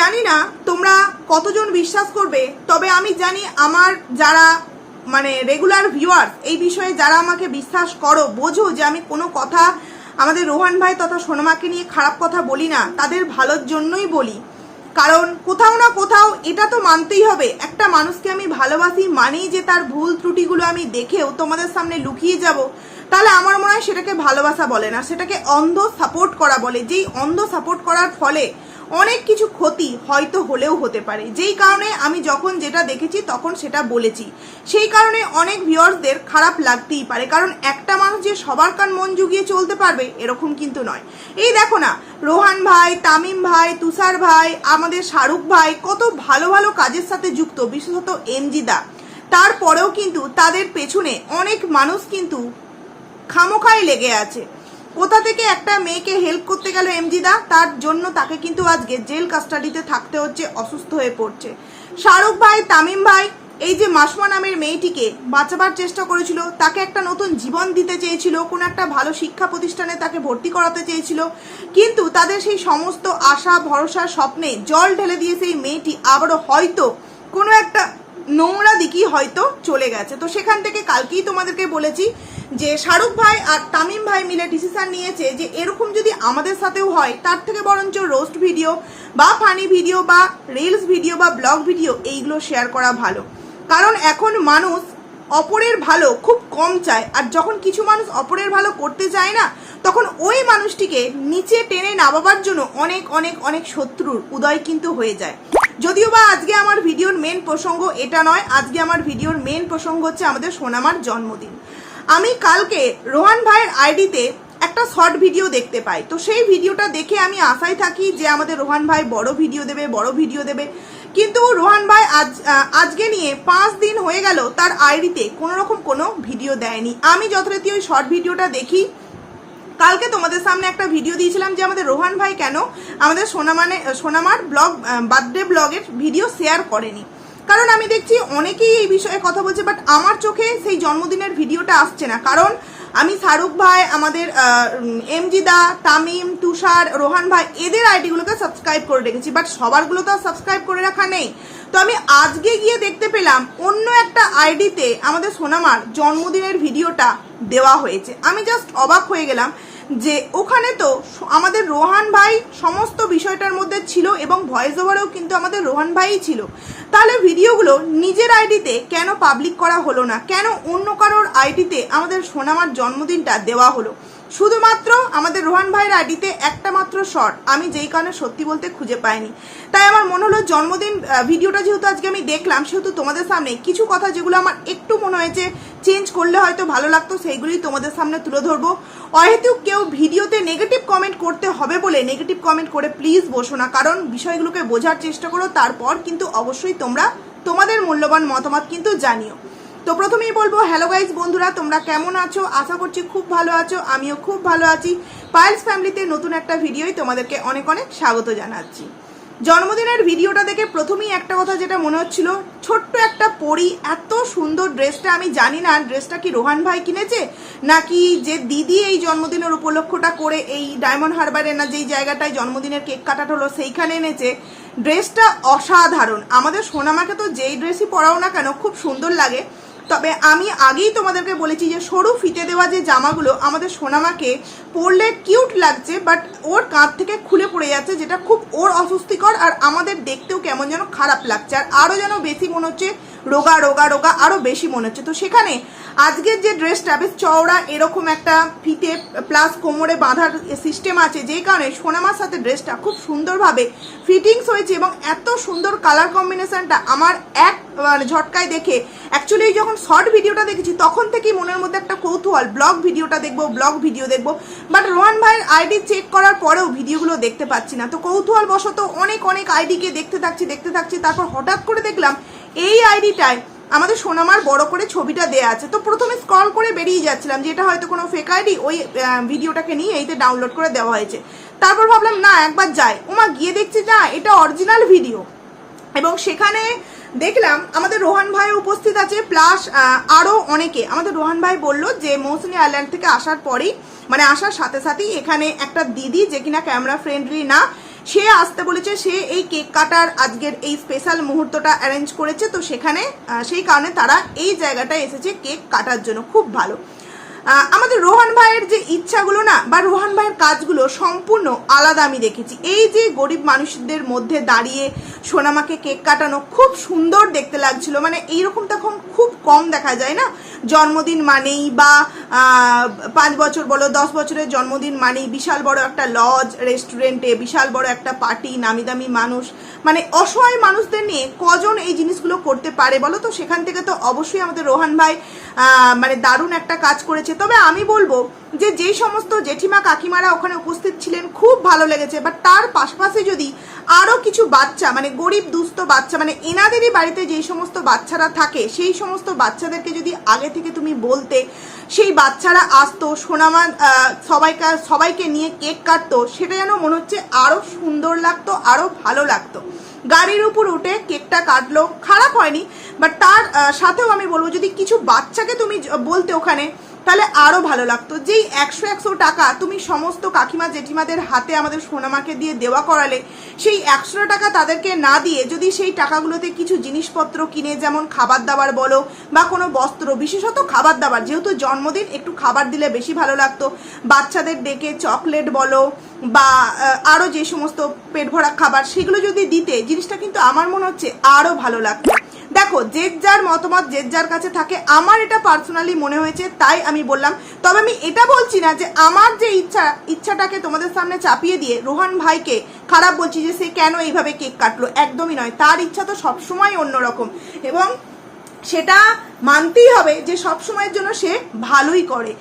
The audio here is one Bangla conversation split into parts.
জানি না তোমরা কতজন বিশ্বাস করবে, তবে আমি জানি আমার যারা মানে রেগুলার ভিউয়ার এই বিষয়ে যারা আমাকে বিশ্বাস করো, বোঝো যে আমি কোনো কথা আমাদের রোহান ভাই তথা সোনমাকে নিয়ে খারাপ কথা বলি না, তাদের ভালোর জন্যই বলি। কারণ কোথাও না কোথাও এটা তো মানতেই হবে, একটা মানুষকে আমি ভালোবাসি মানেই যে তার ভুল ত্রুটিগুলো আমি দেখেও তোমাদের সামনে লুকিয়ে যাব, তাহলে আমার মনে হয় সেটাকে ভালোবাসা বলে না, সেটাকে অন্ধ সাপোর্ট করা বলে। যেই অন্ধ সাপোর্ট করার ফলে অনেক কিছু ক্ষতি হয়তো হলেও হতে পারে। যেই কারণে আমি যখন যেটা দেখেছি তখন সেটা বলেছি। সেই কারণে অনেক ভিউয়ার্সদের খারাপ লাগতেই পারে, কারণ একটা মানুষ যে সবার কান মন জুগিয়ে চলতে পারবে এরকম কিন্তু নয়। এই দেখো না, রোহান ভাই, তামিম ভাই, তুষার ভাই, আমাদের শাহরুখ ভাই, কত ভালো ভালো কাজের সাথে যুক্ত, বিশেষত এমজিদা তারপরেও কিন্তু তাদের পেছনে অনেক মানুষ কিন্তু খামোখায় লেগে আছে। কোথা থেকে একটা মেয়েকে হেল্প করতে গেল এমজিদা তার জন্য তাকে কিন্তু আজকে জেল কাস্টাডিতে থাকতে হচ্ছে, অসুস্থ হয়ে পড়ছে। শাহরুখ ভাই, তামিম ভাই, এই যে মাসমা নামের মেয়েটিকে বাঁচাবার চেষ্টা করেছিল, তাকে একটা নতুন জীবন দিতে চেয়েছিল, কোনো একটা ভালো শিক্ষা প্রতিষ্ঠানে তাকে ভর্তি করাতে চেয়েছিল, কিন্তু তাদের সেই সমস্ত আশা, ভরসার স্বপ্নে জল ঢেলে দিয়ে সেই মেয়েটি আবারও হয়তো কোনো একটা নোংরা দিকই হয়তো চলে গেছে। তো সেখান থেকে কালকেই তোমাদেরকে বলেছি যে শাহরুখ ভাই আর তামিম ভাই মিলে ডিসিশান নিয়েছে যে এরকম যদি আমাদের সাথেও হয়, তার থেকে বরঞ্চ রোস্ট ভিডিও বা ফানি ভিডিও বা রিলস ভিডিও বা ব্লগ ভিডিও এইগুলো শেয়ার করা ভালো। কারণ এখন মানুষ অপরের ভালো খুব কম চায়। আর যখন কিছু মানুষ অপরের ভালো করতে চায় না, তখন ওই মানুষটিকে নিচে টেনে নামাবার জন্য অনেক অনেক অনেক শত্রুর উদয় কিন্তু হয়ে যায়। যদিও বা আজকে আমার ভিডিওর মেন প্রসঙ্গ এটা নয়, আজকে আমার ভিডিওর মেন প্রসঙ্গ হচ্ছে আমাদের সোনামার জন্মদিন। আমি কালকে রোহান ভাইয়ের আইডিতে একটা শর্ট ভিডিও দেখতে পাই। তো সেই ভিডিওটা দেখে আমি আশায় থাকি যে আমাদের রোহান ভাই বড় ভিডিও দেবে, বড় ভিডিও দেবে। কিন্তু রোহান ভাই আজ আজকে নিয়ে পাঁচ দিন হয়ে গেল তার আইডিতে কোনো রকম কোনো ভিডিও দেয়নি। আমি যথারীতি ওই শর্ট ভিডিওটা দেখি। কালকে তোমাদের সামনে একটা ভিডিও দিয়েছিলাম যে আমাদের রোহান ভাই কেন আমাদের সোনামানে, সোনামার ব্লগ বার্থডে ব্লগের ভিডিও শেয়ার করেনি। কারণ আমি দেখছি অনেকেই এই বিষয়ে কথা বলছে, বাট আমার চোখে সেই জন্মদিনের ভিডিওটা আসছে না। কারণ আমি শাহরুখ ভাই, আমাদের এমজিদা, তামিম, তুষার, রোহান ভাই, এদের আইডিগুলোকে সাবস্ক্রাইব করে রেখেছি বাট সবারগুলো তো সাবস্ক্রাইব করে রাখা নেই। তো আমি আজকে গিয়ে দেখতে পেলাম, অন্য একটা আইডিতে আমাদের সোনামার জন্মদিনের ভিডিওটা দেওয়া হয়েছে। আমি জাস্ট অবাক হয়ে গেলাম যে ওখানে তো আমাদের রোহান ভাই সমস্ত বিষয়টার মধ্যে ছিল এবং ভয়েস ওভারেও কিন্তু আমাদের রোহান ভাইই ছিল। তাহলে ভিডিওগুলো নিজের আইডিতে কেন পাবলিক করা হলো না? কেন অন্য কারোর আইডিতে আমাদের সোনামার জন্মদিনটা দেওয়া হলো? শুধুমাত্র আমাদের রোহান ভাইয়ের আইডিতে একটা মাত্র শর্ট আমি যেই কারণে সত্যি বলতে খুঁজে পাইনি। তাই আমার মনে হলো জন্মদিন ভিডিওটা যেহেতু আজকে আমি দেখলাম, সেহেতু তোমাদের সামনে কিছু কথা যেগুলো আমার একটু মনে হয়েছে চেঞ্জ করলে হয়তো ভালো লাগতো, সেইগুলোই তোমাদের সামনে তুলে ধরবো। অহেতুক কেউ ভিডিওতে নেগেটিভ কমেন্ট করতে হবে বলে নেগেটিভ কমেন্ট করে প্লিজ বসো না, কারণ বিষয়গুলোকে বোঝার চেষ্টা করো, তারপর কিন্তু অবশ্যই তোমরা তোমাদের মূল্যবান মতামত কিন্তু জানিও। তো প্রথমেই বলব হ্যালো গাইজ বন্ধুরা, তোমরা কেমন আছো? আশা করছি খুব ভালো আছো, আমিও খুব ভালো আছি। পায়েলস ফ্যামিলিতে নতুন একটা ভিডিওই তোমাদেরকে অনেক অনেক স্বাগত জানাচ্ছি। জন্মদিনের ভিডিওটা দেখে প্রথমেই একটা কথা যেটা মনে হচ্ছিল, ছোট্ট একটা পরি, এত সুন্দর ড্রেসটা, আমি জানি না ড্রেসটা কি রোহান ভাই কিনেছে, নাকি যে দিদি এই জন্মদিনের উপলক্ষটা করে এই ডায়মন্ড হারবারে না যেই জায়গাটায় জন্মদিনের কেক কাটাটা হলো, সেইখানে এনেছে। ড্রেসটা অসাধারণ। আমাদের সোনামাকে তো যেই ড্রেসই পরাও না কেন, খুব সুন্দর লাগে। তবে আমি আগেই তোমাদেরকে বলেছি যে সরু ফিতে দেওয়া যে জামাগুলো আমাদের সোনামাকে পরলে কিউট লাগছে বাট ওর কাঁধ থেকে খুলে পড়ে যাচ্ছে, যেটা খুব ওর অস্বস্তিকর আর আমাদের দেখতেও কেমন যেন খারাপ লাগছে। আর আরও যেন বেশি মনে হচ্ছে, রোগা রোগা রোগা আরও বেশি মনে হচ্ছে। তো সেখানে আজকের যে ড্রেসটা, বেশ চওড়া এরকম একটা ফিতে প্লাস কোমরে বাঁধার সিস্টেম আছে যেই কারণে সোনামার সাথে ড্রেসটা খুব সুন্দরভাবে ফিটিংস হয়েছে এবং এত সুন্দর কালার কম্বিনেশনটা আমার এক মানে ঝটকায় দেখে অ্যাকচুয়ালি যখন শর্ট ভিডিওটা দেখেছি, তখন থেকেই মনের মধ্যে একটা কৌতূহল। ব্লগ ভিডিওটা দেখব ব্লগ ভিডিও দেখব বাট রোহান ভাইয়ের আইডি চেক করার পরেও ভিডিওগুলো দেখতে পাচ্ছি না। তো কৌতূহল বশত অনেক অনেক আইডিকে দেখতে থাকছি দেখতে থাকছি, তারপর হঠাৎ করে দেখলাম, এই আইডিটায় আমাদের সোনামার বড় করে ছবিটা দেয়া আছে। তো প্রথমে স্ক্রল করে বেরিয়ে যাচ্ছিলাম যে এটা হয়তো কোনো ফেক আইডি ওই ভিডিওটাকে নিয়ে এইতে ডাউনলোড করে দেওয়া হয়েছে। তারপর ভাবলাম, না, একবার যাই। ওমা গিয়ে দেখছি, না, এটা অরিজিনাল ভিডিও এবং সেখানে দেখলাম, আমাদের রোহান ভাই উপস্থিত আছে প্লাস আরও অনেকে। আমাদের রোহান ভাই বলল যে, মৌসুমি আইল্যান্ড থেকে আসার পরেই মানে আসার সাথে সাথেই এখানে একটা দিদি যে কিনা ক্যামেরা ফ্রেন্ডলি না সে আসতে বলেছে, সে এই কেক কাটার আজকের এই স্পেশাল মুহূর্তটা অ্যারেঞ্জ করেছে। তো সেখানে সেই কারণে তারা এই জায়গাটায় এসেছে কেক কাটার জন্য। খুব ভালো। আমাদের রোহান ভাইয়ের যে ইচ্ছাগুলো না, বা রোহান ভাইয়ের কাজগুলো সম্পূর্ণ আলাদা আমি দেখেছি। এই যে গরিব মানুষদের মধ্যে দাঁড়িয়ে সোনামাকে কেক কাটানো খুব সুন্দর দেখতে লাগছিল। মানে এইরকম তখন খুব কম দেখা যায় না? জন্মদিন মানেই বা পাঁচ বছর বলো, দশ বছরের জন্মদিন মানেই বিশাল বড় একটা লজ রেস্টুরেন্টে বিশাল বড় একটা পার্টি নামি দামি মানুষ। মানে অসহায় মানুষদের নিয়ে কজন এই জিনিসগুলো করতে পারে বলো তো? সেখান থেকে তো অবশ্যই আমাদের রোহান ভাই মানে দারুণ একটা কাজ করেছে। তবে আমি বলব যে যেই সমস্ত জেঠিমা, কাকিমারা ওখানে উপস্থিত ছিলেন, খুব ভালো লেগেছে। বাট তার পাশাপাশি যদি আরও কিছু বাচ্চা মানে গরিব, দুস্থ বাচ্চা মানে এনাদেরই বাড়িতে যেই সমস্ত বাচ্চারা থাকে, সেই সমস্ত বাচ্চাদেরকে যদি আগে থেকে তুমি বলতে, সেই বাচ্চারা আসতো, সোনামা সবাইকে সবাইকে নিয়ে কেক কাটতো, সেটা যেন মনে হচ্ছে আরও সুন্দর লাগতো আরও ভালো লাগতো। গাড়ির উপর উঠে কেকটা কাটলো, খারাপ হয়নি বাট তার সাথেও আমি বলব, যদি কিছু বাচ্চাকে তুমি বলতে ওখানে তাহলে আরও ভালো লাগতো। যেই একশো একশো টাকা তুমি সমস্ত কাকিমা, জেঠিমাদের হাতে আমাদের সোনামাকে দিয়ে দেওয়া করালে, সেই একশো টাকা তাদেরকে না দিয়ে যদি সেই টাকাগুলোতে কিছু জিনিসপত্র কিনে, যেমন খাবার দাবার বলো বা কোনো বস্ত্র, বিশেষত খাবার দাবার, যেহেতু জন্মদিন, একটু খাবার দিলে বেশি ভালো লাগতো। বাচ্চাদের ডেকে চকলেট বলো বা আরও যে সমস্ত পেট ভরা খাবার, সেগুলো যদি দিতে, জিনিসটা কিন্তু আমার মনে হচ্ছে আরও ভালো লাগতো। দেখো, যে যার মতামত, যে যার কাছে থাকে, আমার এটা পার্সোনালি মনে হয়েছে, তাই আমি বললাম। তবে আমি এটা বলছি না যে আমার যে ইচ্ছা, ইচ্ছাটাকে তোমাদের সামনে চাপিয়ে দিয়ে রোহান ভাইকে খারাপ বলছি যে সে কেন এইভাবে কেক কাটলো, একদমই নয়। তার ইচ্ছা তো সবসময় অন্যরকম। এবং সেটা মানতেই হবে যে সব সময়ের জন্য সে ভালোই করে।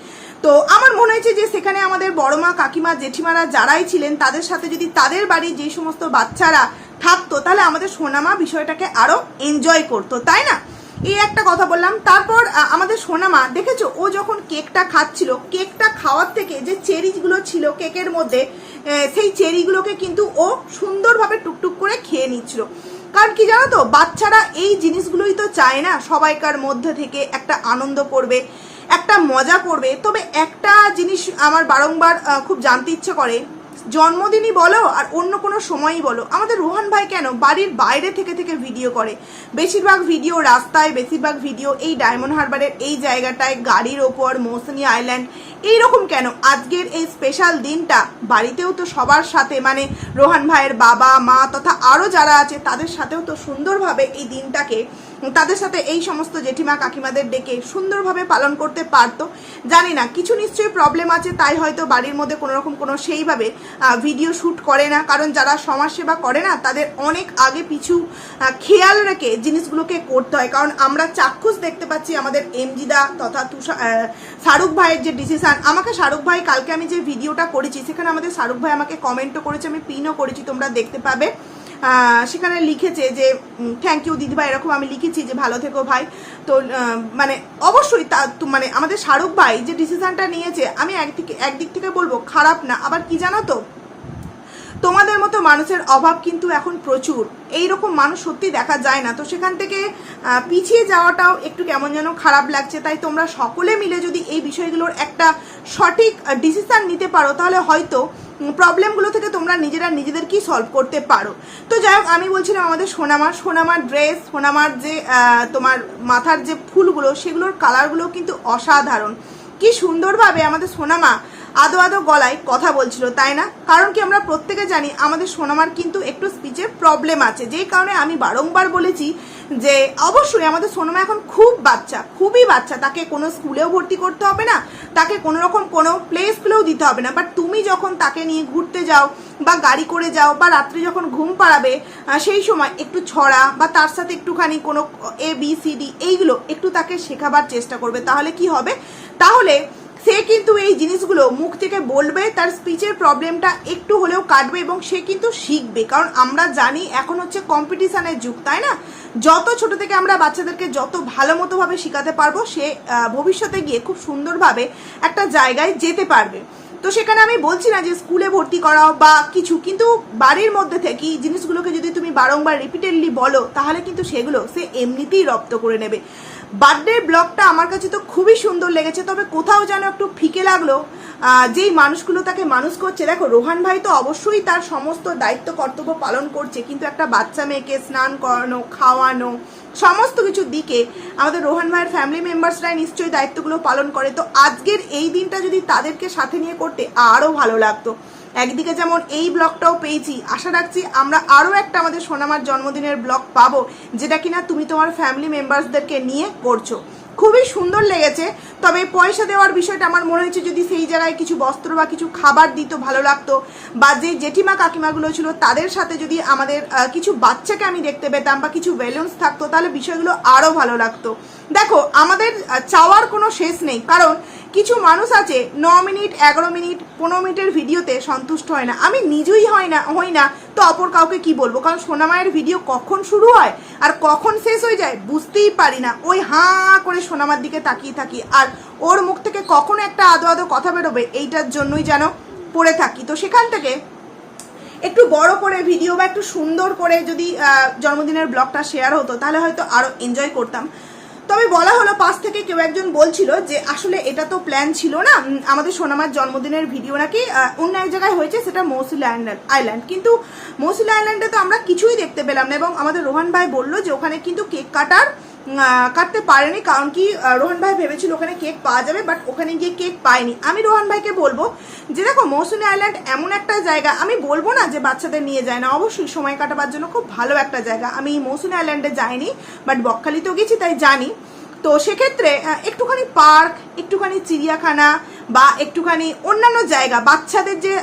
তো আমার মনে হয়েছে যে সেখানে আমাদের বড় মা কাকিমা, জেঠিমারা যারাই ছিলেন, তাদের সাথে যদি তাদের বাড়ির যে সমস্ত বাচ্চারা থাকতো, তাহলে আমাদের সোনামা বিষয়টাকে আরও এনজয় করতো, তাই না? এই একটা কথা বললাম। তারপর আমাদের সোনামা, দেখেছ? ও যখন কেকটা খাচ্ছিল, কেকটা খাওয়ার থেকে যে চেরিগুলো ছিল কেকের মধ্যে সেই চেরিগুলোকে কিন্তু ও সুন্দরভাবে টুকটুক করে খেয়ে নিচ্ছিল। কারণ কি জানো তো? বাচ্চারা এই জিনিসগুলোই তো চায় না, সবাইকার মধ্যে থেকে একটা আনন্দ করবে, একটা মজা করবে। তবে একটা জিনিস আমার বারংবার খুব জানতে ইচ্ছে করে জন্মদিনই বলো আর অন্য কোনো সময়ই বলো। আমাদের রোহান ভাই কেন বাড়ির বাইরে থেকে থেকে ভিডিও করে? বেশিরভাগ ভিডিও রাস্তায়, বেশিরভাগ ভিডিও এই ডায়মন্ড হারবারের এই জায়গাটায়, গাড়ির ওপর, মৌসুমি আইল্যান্ড। এইরকম কেন? আজকের এই স্পেশাল দিনটা বাড়িতেও তো সবার সাথে মানে রোহান ভাইয়ের বাবা, মা তথা আরও যারা আছে, তাদের সাথেও তো সুন্দরভাবে এই দিনটাকে তাদের সাথে এই সমস্ত জেঠিমা কাকিমাদের ডেকে সুন্দরভাবে পালন করতে পারতো। জানি না, কিছু নিশ্চয়ই প্রবলেম আছে, তাই হয়তো বাড়ির মধ্যে কোনো রকম কোনো সেইভাবে ভিডিও শ্যুট করে না। কারণ যারা সমাজসেবা করে না, তাদের অনেক আগে পিছু খেয়াল রেখে জিনিসগুলোকে করতে হয়। কারণ আমরা চাক্ষুষ দেখতে পাচ্ছি আমাদের এমজিদা তথা তুষা শাহরুখ ভাইয়ের যে ডিসিশান আমাকে শাহরুখ ভাই, কালকে আমি যে ভিডিওটা করেছি, সেখানে আমাদের শাহরুখ ভাই আমাকে কমেন্টও করেছে, আমি পিনও করেছি, তোমরা দেখতে পাবে। সেখানে লিখেছে যে থ্যাংক ইউ দিদিভাই, এরকম আমি লিখেছি যে, ভালো থেকো ভাই। তো মানে অবশ্যই তা মানে আমাদের শাহরুখ ভাই যে ডিসিশানটা নিয়েছে, আমি একদিকে একদিক থেকে বলব, খারাপ না। আবার কি জানো তো? তোমাদের মতো মানুষের অভাব কিন্তু এখন প্রচুর। এই রকম মানুষ সত্যি দেখা যায় না। তো সেখান থেকে পিছিয়ে যাওয়াটাও একটু কেমন যেন খারাপ লাগছে। তাই তোমরা সকলে মিলে যদি এই বিষয়গুলোর একটা সঠিক ডিসিশান নিতে পারো, তাহলে হয়তো প্রবলেমগুলো থেকে তোমরা নিজেরা নিজেদেরকেই সলভ করতে পারো। তো যাই হোক, আমি বলছিলাম আমাদের সোনামার সোনামার ড্রেস সোনামার যে তোমার মাথার যে ফুলগুলো, সেগুলোর কালারগুলো কিন্তু অসাধারণ। কি সুন্দরভাবে আমাদের সোনামা আদো আদো গলায় কথা বলছিল, তাই না? কারণ কি আমরা প্রত্যেকে জানি আমাদের সোনামার কিন্তু একটু স্পিচের প্রবলেম আছে, যেই কারণে আমি বারংবার বলেছি যে অবশ্যই আমাদের সোনামা এখন খুব বাচ্চা, খুবই বাচ্চা। তাকে কোনো স্কুলেও ভর্তি করতে হবে না, তাকে কোনো রকম কোনো প্লে স্কুলেও দিতে হবে না। বাট তুমি যখন তাকে নিয়ে ঘুরতে যাও বা গাড়ি করে যাও বা রাত্রে যখন ঘুম পাড়াবে সেই সময় একটু ছড়া বা তার সাথে একটুখানি কোনো এ বি সি ডি এইগুলো একটু তাকে শেখাবার চেষ্টা করবে। তাহলে কি হবে? তাহলে সে কিন্তু এই জিনিসগুলো মুখ থেকে বলবে, তার স্পিচের প্রবলেমটা একটু হলেও কাটবে এবং সে কিন্তু শিখবে। কারণ আমরা জানি এখন হচ্ছে কম্পিটিশানের যুগ, তাই না? যত ছোট থেকে আমরা বাচ্চাদেরকে যত ভালো মতোভাবে শেখাতে পারব, সে ভবিষ্যতে গিয়ে খুব সুন্দরভাবে একটা জায়গায় যেতে পারবে। তো সেখানে আমি বলছি না যে স্কুলে ভর্তি করাও বা কিছু, কিন্তু বাড়ির মধ্যে থেকে জিনিসগুলোকে যদি তুমি বারংবার রিপিটেডলি বলো, তাহলে কিন্তু সেগুলো সে এমনিতেই রপ্ত করে নেবে। বার্থডে ব্লগটা আমার কাছে তো খুবই সুন্দর লেগেছে, তবে কোথাও যেন একটু ফিকে লাগল। যেই মানুষগুলো তাকে মানুষ করছে, দেখো, রোহান ভাই তো অবশ্যই তার সমস্ত দায়িত্ব, কর্তব্য পালন করছে, কিন্তু একটা বাচ্চা মেয়েকে স্নান করানো, খাওয়ানো, সমস্ত কিছু দিকে আমাদের রোহান ভাইয়ের ফ্যামিলি মেম্বার্সরাই নিশ্চয়ই দায়িত্বগুলো পালন করে। তো আজকের এই দিনটা যদি তাদেরকে সাথে নিয়ে করতে আরও ভালো লাগতো। একদিকে যেমন এই ব্লগটাও পেয়েছি, আশা রাখছি আমরা আরও একটা আমাদের সোনামার জন্মদিনের ব্লগ পাবো, যেটা কিনা তুমি তোমার ফ্যামিলি মেম্বার্সদেরকে নিয়ে করছ। খুবই সুন্দর লেগেছে, তবে পয়সা দেওয়ার বিষয়টা আমার মনে হয়েছে যদি সেই জায়গায় কিছু বস্ত্র বা কিছু খাবার দিত, ভালো লাগতো, বা যে জেঠিমা কাকিমাগুলো ছিল তাদের সাথে যদি আমাদের কিছু বাচ্চাকে আমি দেখতে পেতাম বা কিছু ব্যালেন্স থাকতো, তাহলে বিষয়গুলো আরও ভালো লাগতো। দেখো, আমাদের চাওয়ার কোনো শেষ নেই, কারণ কিছু মানুষ আছে, ন মিনিট, এগারো মিনিট, পনেরো মিনিটের ভিডিওতে সন্তুষ্ট হয় না। আমি নিজেই হয় না, হই না, তো অপর কাউকে কি বলব? কারণ সোনামায়ের ভিডিও কখন শুরু হয় আর কখন শেষ হয়ে যায় বুঝতেই পারি না। ওই হাঁ করে সোনামার দিকে তাকিয়ে থাকি আর ওর মুখ থেকে কখন একটা আদো আদো কথা বেরোবে, এইটার জন্যই যেন পড়ে থাকি। তো সেখান থেকে একটু বড় করে ভিডিও বা একটু সুন্দর করে যদি জন্মদিনের ব্লগটা শেয়ার হতো, তাহলে হয়তো আরও এনজয় করতাম। তবে বলা হলো, পাশ থেকে কেউ একজন বলছিল যে, আসলে এটা তো প্ল্যান ছিল না। আমাদের সোনামার জন্মদিনের ভিডিও নাকি অন্য এক জায়গায় হয়েছে, সেটা মৌসুল আইল্যান্ড আইল্যান্ড। কিন্তু মৌসুল আইল্যান্ডে তো আমরা কিছুই দেখতে পেলাম না, এবং আমাদের রোহান ভাই বলল যে, ওখানে কিন্তু কেক কাটার কাটতে পারেনি, কারণ কি রোহন ভাই ভেবেছিল ওখানে কেক পাওয়া যাবে বাট ওখানে গিয়ে কেক পায়নি। আমি রোহন ভাইকে বলব যে, দেখো, মৌসুমী আইল্যান্ড এমন একটা জায়গা, আমি বলব না যে বাচ্চাদের নিয়ে যায় না, অবশ্যই সময় কাটাবার জন্য খুব ভালো একটা জায়গা। আমি মৌসুমী আইল্যান্ডে যাইনি বাট বকখালিতেও গেছি, তাই জানি। তো সেক্ষেত্রে একটুখানি পার্ক, একটুখানি চিড়িয়াখানা বা একটুখানি অন্যান্য জায়গা, বাচ্চাদের যে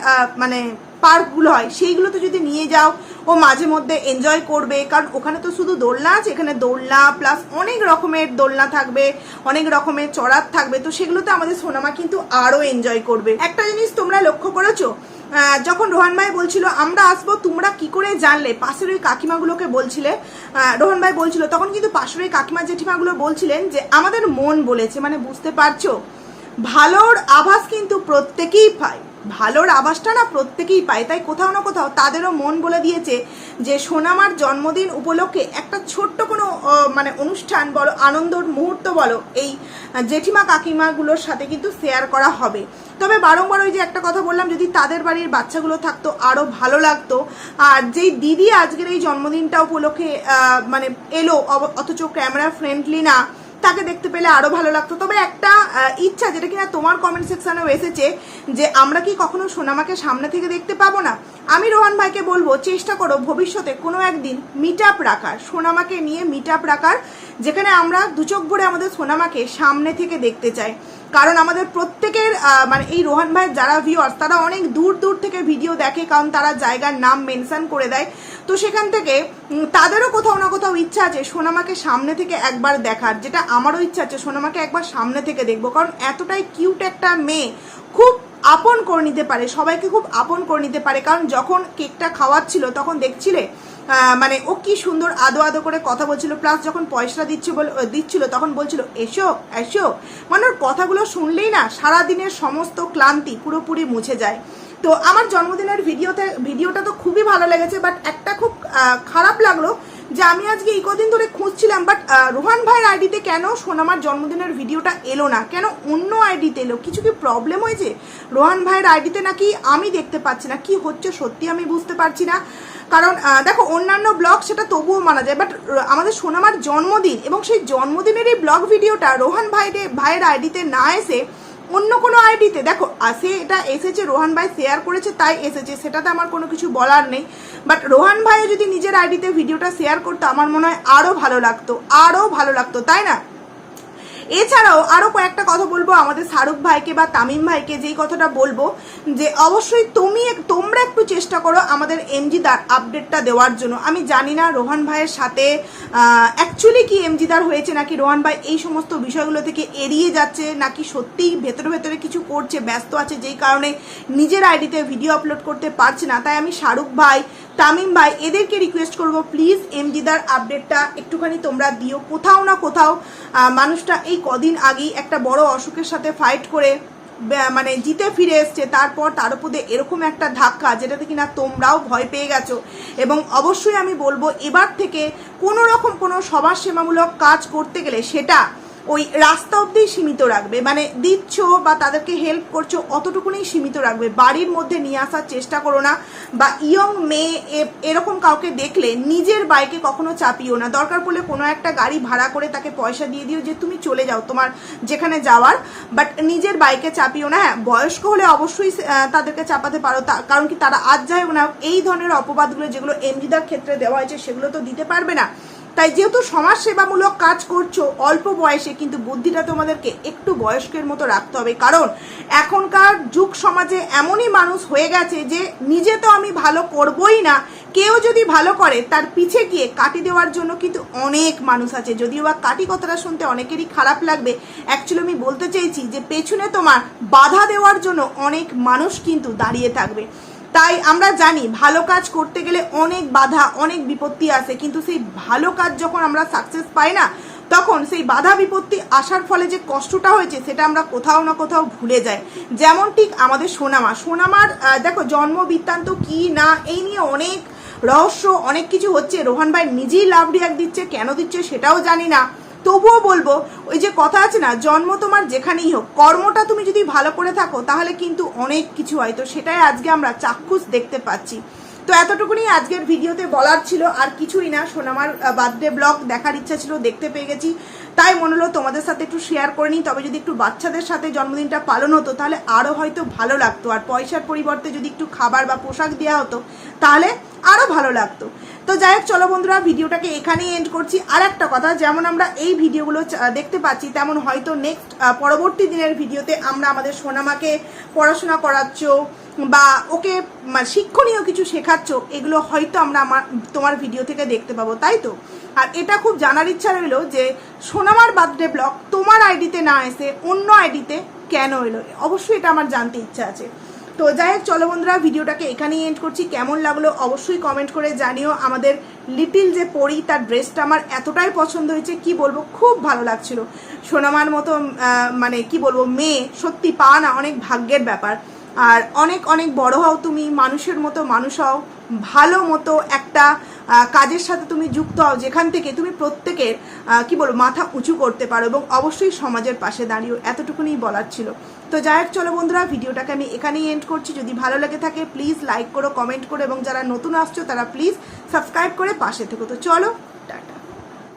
মানে পার্কগুলো হয়, সেইগুলোতে যদি নিয়ে যাও ও মাঝে মধ্যে এনজয় করবে, কারণ ওখানে তো শুধু দোলনা আছে, এখানে দোলনা প্লাস অনেক রকমের দোলনা থাকবে, অনেক রকমের চড়ার থাকবে, তো সেগুলোতে আমাদের সোনামা কিন্তু আরও এনজয় করবে। একটা জিনিস তোমরা লক্ষ্য করেছ যখন রোহান ভাই বলছিল, আমরা আসব, তোমরা কি করে জানলে? পাশের ওই কাকিমাগুলোকে বলছিলে রোহান ভাই বলছিল, তখন কিন্তু পাশের ওই কাকিমা জেঠিমাগুলো বলছিলেন যে, আমাদের মন বলেছে। মানে বুঝতে পারছ? ভালোর আভাস কিন্তু প্রত্যেকেই পায়। ভালোর আভাসটা না প্রত্যেকেই পায়। তাই কোথাও না কোথাও তাদেরও মন বলে দিয়েছে যে সোনামার জন্মদিন উপলক্ষে একটা ছোট্ট কোনো মানে অনুষ্ঠান বলো, আনন্দর মুহূর্ত বলো, এই জেঠিমা কাকিমাগুলোর সাথে কিন্তু শেয়ার করা হবে। তবে বারংবার ওই যে একটা কথা বললাম, যদি তাদের বাড়ির বাচ্চাগুলো থাকতো আরও ভালো লাগতো। আর যেই দিদি আজকের এই জন্মদিনটা উপলক্ষে মানে এলো অথচ ক্যামেরা ফ্রেন্ডলি না তাকে দেখতে পেলে আরও ভালো লাগতো। তবে একটা ইচ্ছা যেটা কিনা তোমার কমেন্ট সেকশনেও এসেছে, যে আমরা কি কখনো সোনামাকে সামনে থেকে দেখতে পাবো না? আমি রোহান ভাইকে বলব, চেষ্টা করো ভবিষ্যতে কোনো একদিন মিট আপ রাখার, সোনামাকে নিয়ে মিট আপ রাখার, যেখানে আমরা দুচোখ ভরে আমাদের সোনামাকে সামনে থেকে দেখতে চাই। কারণ আমাদের প্রত্যেকের মানে এই রোহান ভাইয়ের যারা ভিউয়ার্স তারা অনেক দূর দূর থেকে ভিডিও দেখে, কারণ তারা জায়গার নাম মেনশন করে দেয়। তো সেখান থেকে তাদেরও কোথাও না কোথাও ইচ্ছা আছে সোনামাকে সামনে থেকে একবার দেখার। যেটা আমারও ইচ্ছা আছে সোনামাকে একবার সামনে থেকে দেখব, কারণ এতটাই কিউট একটা মেয়ে খুব আপন করে নিতে পারে, সবাইকে খুব আপন করে নিতে পারে। কারণ যখন কেকটা খাওয়াচ্ছিল, তখন দেখছিলে মানে ও কি সুন্দর আদো আদো করে কথা বলছিল প্লাস যখন পয়সা দিচ্ছে বল দিচ্ছিল, তখন বলছিল, এসো এসো। মানে ওর কথাগুলো শুনলেই না সারাদিনের সমস্ত ক্লান্তি পুরোপুরি মুছে যায়। তো আমার জন্মদিনের ভিডিওতে ভিডিওটা তো খুবই ভালো লেগেছে বাট একটা খুব খারাপ লাগল যে আমি আজকে এই কদিন ধরে খুঁজছিলাম বাট রোহান ভাইয়ের আইডিতে কেন সোনামার জন্মদিনের ভিডিওটা এলো না? কেন অন্য আইডিতে এলো? কিছু কি প্রবলেম হয়েছে? রোহান ভাইয়ের আইডিতে নাকি আমি দেখতে পাচ্ছি না। কি হচ্ছে সত্যি আমি বুঝতে পারছি না। কারণ দেখো, অন্যান্য ব্লগ সেটা তবুও মানা যায় বাট আমাদের সোনামার জন্মদিন এবং সেই জন্মদিনের এই ব্লগ ভিডিওটা রোহান ভাইয়ের ভাইয়ের আইডিতে না এসে অন্য কোনো আইডিতে। দেখো আসে এটা এসেছে, রোহান ভাই শেয়ার করেছে, তাই এসেছে। সেটাতে আমার কোনো কিছু বলার নেই। বাট রোহান ভাইও যদি নিজের আইডিতে ভিডিওটা শেয়ার করতো, আমার মনে হয় আরও ভালো লাগতো আরও ভালো লাগতো, তাই না? এছাড়াও আরও কয়েকটা কথা বলব আমাদের শাহরুখ ভাইকে বা তামিম ভাইকে, যেই কথাটা বলব যে অবশ্যই তুমি তোমরা একটু চেষ্টা করো আমাদের এমজিদার আপডেটটা দেওয়ার জন্য। আমি জানি না রোহান ভাইয়ের সাথে অ্যাকচুয়ালি কি এমজিদার হয়েছে নাকি রোহান ভাই এই সমস্ত বিষয়গুলো থেকে এড়িয়ে যাচ্ছে নাকি সত্যিই ভেতরে ভেতরে কিছু করছে, ব্যস্ত আছে, যেই কারণে নিজের আইডিতে ভিডিও আপলোড করতে পারছে না। তাই আমি শাহরুখ ভাই তামিম ভাই, এদেরকে রিকোয়েস্ট করব প্লিজ এমজিদার আপডেটটা একটুখানি তোমরা দিও। কোথাও না কোথাও মানুষটা এই কদিন আগেই একটা বড় অসুখের সাথে ফাইট করে মানে জিতে ফিরে এসছে। তারপর তার উপর এরকম একটা ধাক্কা, যেটাতে কিনা তোমরাও ভয় পেয়ে গেছো। এবং অবশ্যই আমি বলব, এবার থেকে কোনো রকম কোনো সমাজসেবামূলক কাজ করতে গেলে সেটা ওই রাস্তা অবধি সীমিত রাখবে। মানে দিচ্ছ বা তাদেরকে হেল্প করছ অতটুকুনি সীমিত রাখবে। বাড়ির মধ্যে নিয়ে আসার চেষ্টা করো না বা ইয়ং মেয়ে এরকম কাউকে দেখলে নিজের বাইকে কখনো চাপিও না। দরকার পড়লে কোনো একটা গাড়ি ভাড়া করে তাকে পয়সা দিয়ে দিও যে তুমি চলে যাও তোমার যেখানে যাওয়ার। বাট নিজের বাইকে চাপিও না। হ্যাঁ বয়স্ক হলে অবশ্যই তাদেরকে চাপাতে পারো। কারণ কি তারা আজ হোক না এই ধরনের অপবাদগুলো যেগুলো এমজিদার ক্ষেত্রে দেওয়া হয়েছে সেগুলো তো দিতে পারবে না। তাই যেহেতু সমাজ সেবামূলক কাজ করছ, অল্প বয়সে কিন্তু বুদ্ধিটা তোমাদেরকে একটু বয়স্কের মতো রাখতে হবে। কারণ এখনকার যুগ সমাজে এমনই মানুষ হয়ে গেছে যে নিজে তো আমি ভালো করবই না, কেউ যদি ভালো করে তার পিছে গিয়ে কাটি দেওয়ার জন্য কিন্তু অনেক মানুষ আছে। যদিও বা কাটি কথাটা শুনতে অনেকেরই খারাপ লাগবে অ্যাকচুয়ালি আমি বলতে চেয়েছি যে পেছনে তোমার বাধা দেওয়ার জন্য অনেক মানুষ কিন্তু দাঁড়িয়ে থাকবে। তাই আমরা জানি ভালো কাজ করতে গেলে অনেক বাধা, অনেক বিপত্তি আসে। কিন্তু সেই ভালো কাজ যখন আমরা সাকসেস পাই না, তখন সেই বাধা বিপত্তি আসার ফলে যে কষ্টটা হয়েছে, সেটা আমরা কোথাও না কোথাও ভুলে যাই। যেমন ঠিক আমাদের সোনামা। সোনামার দেখো, জন্ম বৃত্তান্ত কি না, এই নিয়ে অনেক রহস্য, অনেক কিছু হচ্ছে। রোহান ভাই নিজেই লাভ রিয়াক দিচ্ছে, কেন দিচ্ছে সেটাও জানি না। তবুও বলব, ওই যে কথা আছে না, জন্ম তোমার যেখানেই হোক, কর্মটা তুমি যদি ভালো করে থাকো, তাহলে কিন্তু অনেক কিছু হয়। তো সেটাই আজকে আমরা চাক্ষুষ দেখতে পাচ্ছি। তো এতটুকুনি আজকের ভিডিওতে বলার ছিল, আর কিছুই না, সোনামার বার্থডে ব্লগ দেখার ইচ্ছা ছিল, দেখতে পেয়ে গেছি। তাই মনে হলো তোমাদের সাথে একটু শেয়ার করে নিই, তবে যদি একটু বাচ্চাদের সাথে জন্মদিনটা পালন হতো, তাহলে আরও হয়তো ভালো লাগতো। আর পয়সার পরিবর্তে যদি একটু খাবার বা পোশাক দেওয়া হতো তাহলে আরও ভালো লাগতো। তো যাই হোক, চলো বন্ধুরা, ভিডিওটাকে এখানেই এন্ড করছি। আর একটা কথা, যেমন আমরা এই ভিডিওগুলো দেখতে পাচ্ছি, তেমন হয়তো নেক্সট পরবর্তী দিনের ভিডিওতে আমরা আমাদের সোনামাকে পড়াশোনা করাচ্ছ বা ওকে শিক্ষণীয় কিছু শেখাচ্ছ, এগুলো হয়তো আমরা আমার, তোমার ভিডিও থেকে দেখতে পাবো, তাই তো? আর এটা খুব জানার ইচ্ছা রইল যে সোনামার বার্থডে ব্লগ তোমার আইডিতে না এসে অন্য আইডিতে কেন এলো? অবশ্যই এটা আমার জানতে ইচ্ছা আছে। তো যাই হোক, চলো বন্ধুরা, ভিডিওটাকে এখানেই এন্ড করছি। কেমন লাগল অবশ্যই কমেন্ট করে জানিও। আমাদের লিটিল যে পরি, তার ড্রেসটা আমার এতটাই পছন্দ হয়েছে, কি বলব, খুব ভালো লাগছিল। সোনামার মতো মানে কি বলব, মেয়ে, সত্যি পা না, অনেক ভাগ্যের ব্যাপার। আর অনেক অনেক বড় হও তুমি, মানুষের মতো মানুষ হও। ভালো মতো একটা কাজের সাথে তুমি যুক্ত হও, যেখান থেকে তুমি প্রত্যেকের কি বলব, মাথা উঁচু করতে পারো এবং অবশ্যই সমাজের পাশে দাঁড়িয়েও এতটুকুনি বলার ছিল। তো যাই হোক, চলো বন্ধুরা, ভিডিওটাকে আমি এখানেই এন্ড করছি। যদি ভালো লেগে থাকে প্লিজ লাইক করো কমেন্ট করো এবং যারা নতুন আসছো, তারা প্লিজ সাবস্ক্রাইব করে পাশে থেকো। তো চলো